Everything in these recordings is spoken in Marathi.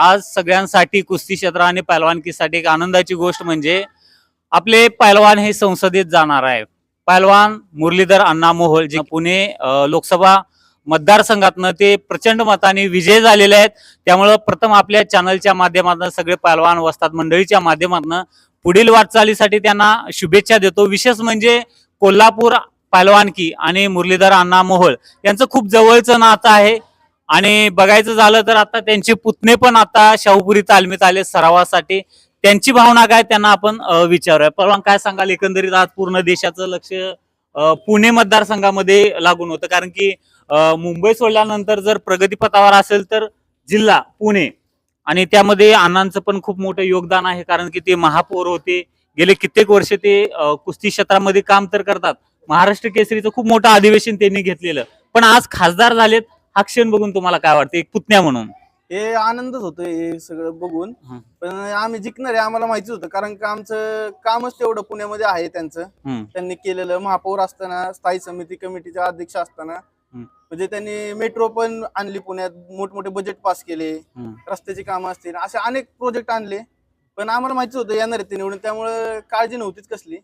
आज सगळ्यांसाठी कुस्ती क्षेत्र आणि पैलवानकीसाठी एक आनंदाची गोष्ट म्हणजे आपले पैलवान हे संसदेत जाणार आहे. पैलवान मुरलीधर अण्णा मोहोळ जे पुणे लोकसभा मतदारसंघातनं ते प्रचंड मताने विजय झालेले आहेत. त्यामुळं प्रथम आपल्या चॅनलच्या माध्यमातून सगळे पैलवान वस्तात मंडळीच्या माध्यमातून पुढील वाटचालीसाठी त्यांना शुभेच्छा देतो. विशेष म्हणजे कोल्हापूर पैलवानकी आणि मुरलीधर अण्णा मोहोळ यांचं खूप जवळचं नातं आहे. आणि बघायचं झालं तर आता त्यांचे पुतणे पण आता शाहूपुरी तालमीत आले सरावासाठी. त्यांची भावना काय त्यांना आपण विचारूया. परवा काय सांगाल? एकंदरीत आज पूर्ण देशाचं लक्ष पुणे मतदारसंघामध्ये लागून होतं. कारण की मुंबई सोडल्यानंतर जर प्रगतीपथावर असेल तर जिल्हा पुणे आणि त्यामध्ये अण्णांचं पण खूप मोठं योगदान आहे. कारण की ते महापौर होते. गेले कित्येक वर्ष ते कुस्ती क्षेत्रामध्ये काम तर करतात. महाराष्ट्र केसरीचं खूप मोठं अधिवेशन त्यांनी घेतलेलं. पण आज खासदार झालेत. हा क्षण बघून तुम्हाला काय वाटतं एक पुतण्या म्हणून हे आनंदच होतो हे सगळं बघून हं. पण आम्ही जिंकणार आहे आम्हाला माहितीच होतं कारण का आमचं कामच तेवढं पुण्यामध्ये आहे त्यांचं हम्म. त्यांनी केलेलं महापौर असताना स्थायी समिती कमिटीचे अध्यक्ष असताना. म्हणजे त्यांनी मेट्रो पण आणली पुण्यात मोठमोठे बजेट पास केले हम्म. रस्त्याची कामं असतील असे अनेक प्रोजेक्ट आणले पण आम्हाला माहितीच होतं येणार आहे ते निवडून त्यामुळे काळजी नव्हतीच कसली.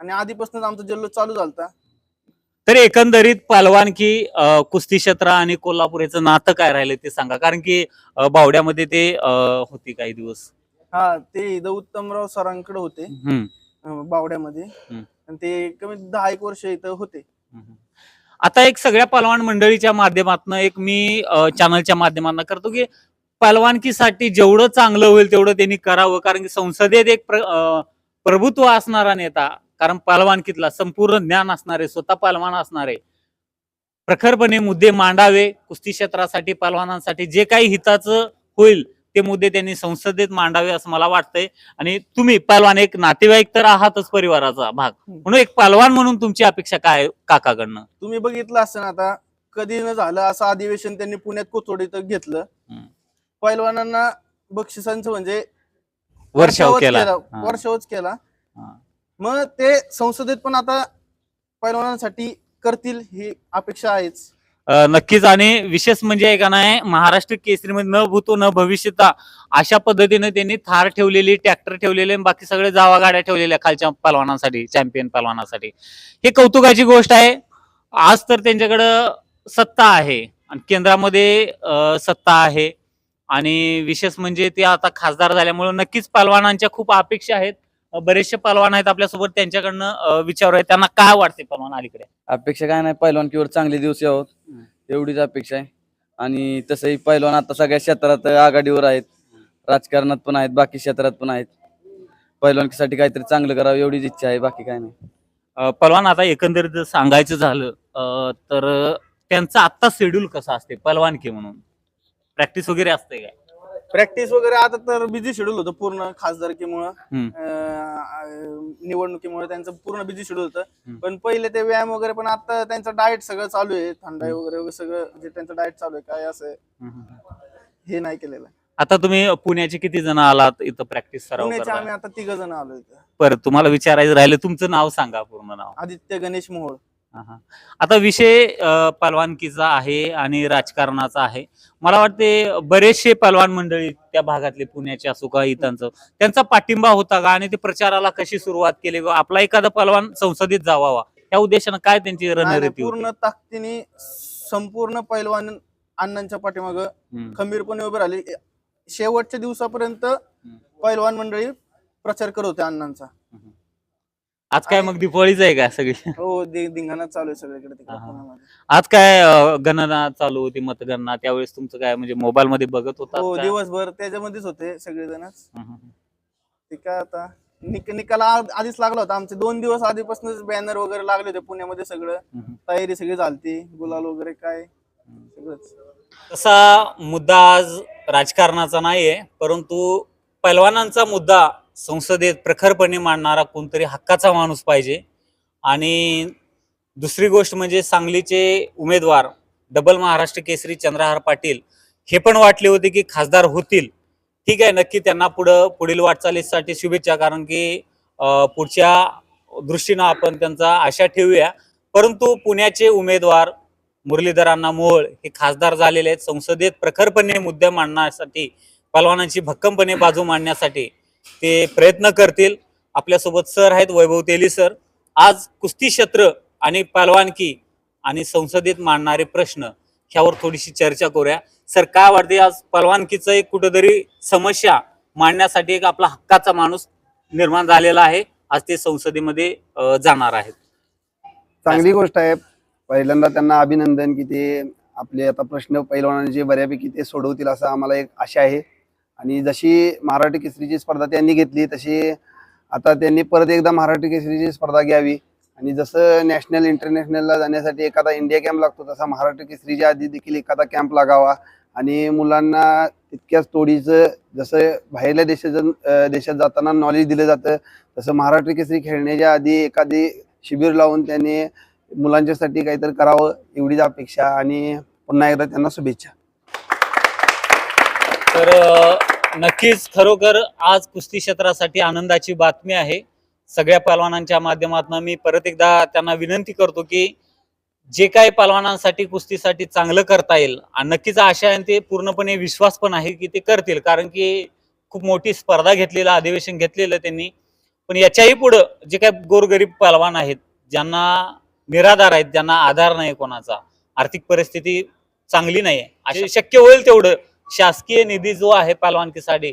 आणि आधीपासूनच आमचा जल्लोष चालू झालता तर एकंदरीत पलवानकी कुस्ती क्षेत्र आणि कोल्हापूर याचं नातं काय राहिलं ते सांगा. कारण की बावड्यामध्ये ते होती काही दिवस. हा ते इथं उत्तमराव सरांकडे होते. बावड्यामध्ये. आणि ते कमी दहा एक वर्ष इथं होते. आता एक सगळ्या पलवान मंडळीच्या माध्यमातून एक मी चॅनलच्या माध्यमातून करतो की पलवानकीसाठी जेवढं चांगलं होईल तेवढं त्यांनी करावं. कारण की संसदेत एक प्र- प्रभुत्व असणारा नेता कारण पलवानकीतला संपूर्ण ज्ञान असणारे स्वतः पलवान असणारे प्रखरपणे मुद्दे मांडावे कुस्ती क्षेत्रासाठी पलवानांसाठी जे काही हिताचं होईल ते मुद्दे त्यांनी संसदेत मांडावे असं मला वाटतंय. आणि तुम्ही पलवान एक नातेवाईक तर आहातच परिवाराचा भाग. म्हणून एक पलवान म्हणून तुमची अपेक्षा काय काकाकडनं? तुम्ही बघितलं असं ना आता कधी न झालं असं अधिवेशन त्यांनी पुण्यात कोथोडीत घेतलं. पैलवानांना बक्षिसांचं म्हणजे वर्षाव वर्षावच केला. वर्षावच केला. मग ते संसदेत पण आता पैलवानांसाठी करतील ही अपेक्षा आहेच. नक्कीच. आणि विशेष म्हणजे आहे का नाही महाराष्ट्र केसरीमध्ये न भूतो न भविष्यता अशा पद्धतीने त्यांनी थार ठेवलेली ट्रॅक्टर ठेवलेले बाकी सगळे जावा गाड्या ठेवलेल्या खालच्या पलवानांसाठी चॅम्पियन पलवानासाठी. हे कौतुकाची गोष्ट आहे. आज तर त्यांच्याकडं सत्ता आहे. आणि केंद्रामध्ये सत्ता आहे. आणि विशेष म्हणजे ते आता खासदार झाल्यामुळे नक्कीच पलवानांच्या खूप अपेक्षा आहेत. बरेचसे पलवान आहेत आपल्यासोबत त्यांच्याकडनं अ, विचारूया त्यांना काय वाटते पलवान अलीकडे? अपेक्षा काय नाही पैलवानकीवर चांगले दिवस हम्म. एवढीच अपेक्षा आहे. आणि तसंही पैलवान आता सगळ्या क्षेत्रात आघाडीवर आहेत. राजकारणात पण आहेत बाकी क्षेत्रात पण आहेत. पैलवानकीसाठी काहीतरी चांगलं करावं एवढीच इच्छा आहे बाकी काय नाही. पलवान आता एकंदरीत सांगायचं झालं तर त्यांचं आत्ता शेड्यूल कसं असते पलवानकी म्हणून. प्रॅक्टिस वगैरे असते काय? प्रॅक्टिस वगैरे आता तर बिझी शेड्यूल होतं पूर्ण खासदारकीमुळं. अं, निवडणुकीमुळे त्यांचं पूर्ण बिझी शेड्यूल होतं. पण पहिले ते व्यायाम वगैरे पण आता त्यांचं डाएट सगळं चालू आहे थंडाई वगैरे वगैरे सगळं म्हणजे त्यांचं डाएट चालू आहे काय असं हे नाही केलेलं आता तुम्ही पुण्याचे किती जण आलात इथं प्रॅक्टिस सराव पुण्याचे? आम्ही आता तिघ जण आलो इथं तुम्हाला विचारायचं राहिलं तुमचं नाव सांगा पूर्ण नाव आदित्य गणेश मोहोळ. आता विषय पलवानकीचा आहे आणि राजकारणाचा आहे. मला वाटते बरेचसे पलवान मंडळी त्या भागातले पुण्याचे असो का इथांचं त्यांचा पाठिंबा होता का आणि ते प्रचाराला कशी सुरुवात केली? व आपला एखादा पलवान संसदेत जावावा त्या उद्देशानं काय त्यांची रणनीती? पूर्ण ताकदीने संपूर्ण पैलवान अण्णांच्या पाठीमाग. खंबीरपणे उभे राहिले. शेवटच्या दिवसापर्यंत पैलवान मंडळी प्रचार करत होते अण्णांचा. आज काय मग दिवाळीच आहे का सगळी हो दि- धिंगाणा चालू आहे सगळीकडे तिकडे हा. पुण्यामध्ये. आज काय अ, गणना चालू होती मतगणना त्यावेळेस तुमचं काय म्हणजे मोबाईल मध्ये बघत होता हो का? दिवसभर त्याच्यामध्येच होते सगळेजणच. ते काय आता निक निकाल आ- आधीच लागला होता आमचे दोन दिवस आधीपासूनच बॅनर वगैरे लागले होते पुण्यामध्ये सगळं. तयारी सगळी झालती गुलाल वगैरे काय सगळंच तसा मुद्दा आज राजकारणाचा नाहीये परंतु पैलवानांचा मुद्दा संसदेत प्रखरपणे मांडणारा कोणतरी हक्काचा माणूस पाहिजे. आणि दुसरी गोष्ट म्हणजे सांगलीचे उमेदवार डबल महाराष्ट्र केसरी चंद्रहार पाटील हे पण वाटले होते की खासदार होतील. ठीक आहे नक्की त्यांना पुढं पुढील वाटचालीसाठी शुभेच्छा कारण की पुढच्या दृष्टीनं आपण त्यांचा आशा ठेवूया. परंतु पुण्याचे उमेदवार मुरलीधरांना मोहोळ हे खासदार झालेले आहेत. संसदेत प्रखरपणे मुद्दे मांडण्यासाठी पलवानांची भक्कमपणे बाजू मांडण्यासाठी ते प्रयत्न करतील. आपल्यासोबत सर आहेत वैभव तेली सर. आज कुस्ती क्षेत्र आणि पलवानकी आणि संसदेत मांडणारे प्रश्न ह्यावर थोडीशी चर्चा करूया. सर काय वाटते आज पलवानकीचं एक कुठंतरी समस्या मांडण्यासाठी एक आपला हक्काचा माणूस निर्माण झालेला आहे आज ते संसदेमध्ये जाणार आहेत. चांगली गोष्ट आहे. पहिल्यांदा त्यांना अभिनंदन की ते आपले आता प्रश्न पैलवानांचे बऱ्यापैकी ते सोडवतील असं आम्हाला एक आशा आहे. आणि जशी मराठी केसरीची स्पर्धा त्यांनी घेतली तशी आता त्यांनी परत एकदा मराठी केसरीची स्पर्धा घ्यावी. आणि जसं नॅशनल इंटरनॅशनलला जाण्यासाठी एखादा इंडिया कॅम्प लागतो तसा महाराष्ट्र केसरीच्या आधी देखील एखादा कॅम्प लागावा. आणि मुलांना तितक्याच तोडीचं जसं बाहेरल्या देशात देशात जाताना नॉलेज दिलं जातं तसं महाराष्ट्र केसरी खेळण्याच्या आधी एखादी शिबिर लावून त्यांनी मुलांच्यासाठी काहीतरी करावं एवढीच अपेक्षा. आणि पुन्हा एकदा त्यांना शुभेच्छा. तर नक्कीच खरोखर आज कुस्ती क्षेत्रासाठी आनंदाची बातमी आहे. सगळ्या पलवानांच्या माध्यमातून मी परत एकदा त्यांना विनंती करतो की जे काही पलवानांसाठी कुस्तीसाठी चांगलं करता येईल आणि नक्कीच आशा आहे आणि ते पूर्णपणे विश्वास पण आहे की ते करतील कारण की खूप मोठी स्पर्धा घेतलेलं अधिवेशन घेतलेलं त्यांनी. पण याच्याही पुढं जे काही गोरगरीब पलवान आहेत ज्यांना निराधार आहेत ज्यांना आधार नाही कोणाचा आर्थिक परिस्थिती चांगली नाही आहे. शक्य होईल तेवढं शासकीय निधी जो आहे पालवानकीसाठी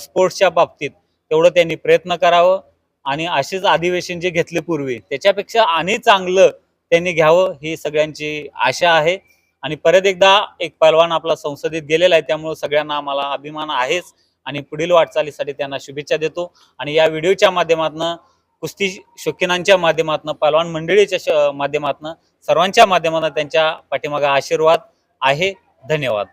स्पोर्ट्सच्या बाबतीत तेवढं त्यांनी प्रयत्न करावं आणि असेच अधिवेशन जे घेतले पूर्वी त्याच्यापेक्षा आणि चांगलं त्यांनी घ्यावं ही सगळ्यांची आशा आहे. आणि परत एकदा एक पहलवान आपला संसदेत गेलेला आहे त्यामुळे सगळ्यांना आम्हाला अभिमान आहेच आणि पुढील वाटचालीसाठी त्यांना शुभेच्छा देतो. आणि या व्हिडिओच्या माध्यमातून कुस्ती शौकीनांच्या माध्यमातून पहलवान मंडळीच्या माध्यमातून सर्वांच्या माध्यमातून त्यांच्या पाठीमागा आशीर्वाद आहे. धन्यवाद.